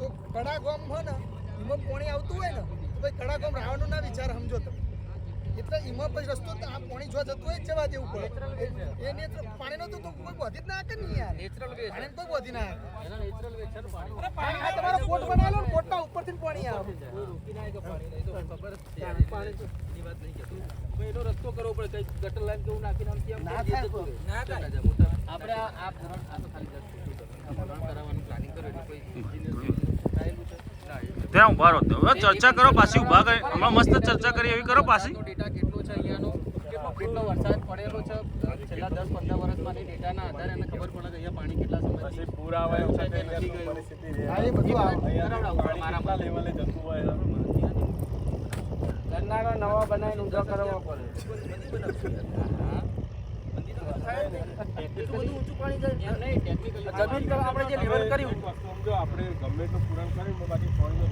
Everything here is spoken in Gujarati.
તો કડા ગામ હોય ને એમાં પાણી આવતું હોય ને તો ભાઈ કડા ગામ રાવણનો ના વિચાર સમજો તમે. એટલે એમાં પછી રસ્તો તો આ પાણી જો જતું હોય જવા દેવું પડે. એ નેત્ર પાણીનો તો તો કોઈ વધી જ ના કે નહીં યાર. નેચરલ વે પાણી કોઈ વધી ના આવે. એના નેચરલ વે છે ને પાણી. અરે પાણી આ તમારો કોટ બનાવેલો ને કોટના ઉપરથી પાણી આવે. રૂકી ના કે પાણી નહીં તો ખબર છે. પાણી વાત નહીં કહેતો એનો રસ્તો કરવો પડે કઈ ગટર લાઈન કેવું નાખીને આમ કેમ ના થાય ના આપણે આ આ પુરાણ આ તો ખાલી કરાવવાનું પ્લાનિંગ કર્યું એટલે કોઈ એ ત્યાં ઊભા રહો. હવે ચર્ચા કરો પાછી ઊભા કરી. હમણાં મસ્ત ચર્ચા કરી. એવી કરો પાછી. ડેટા કેટલો છે અહીંયાનો? કેટલો કેટલો વરસાદ પડેલો છે? છેલ્લા દસ પંદર વર્ષમાં ડેટાના આધારે એને ખબર પડે કે અહીંયા પાણી કેટલા સમયથી પૂર આવે છે કે નથી ગયું? મારા લેવલે જતું હોય ગરનાળા નવા બનાવીને ઊંધા કરવા પડે એટલું બધું ઊંચું પાણી જાય એમ નહીં ટેકનિકલ જમીન આપણે જે લેવલ કર્યું. સમજો આપણે ગમે તો પૂરણ કર્યું બાકી પાણીનો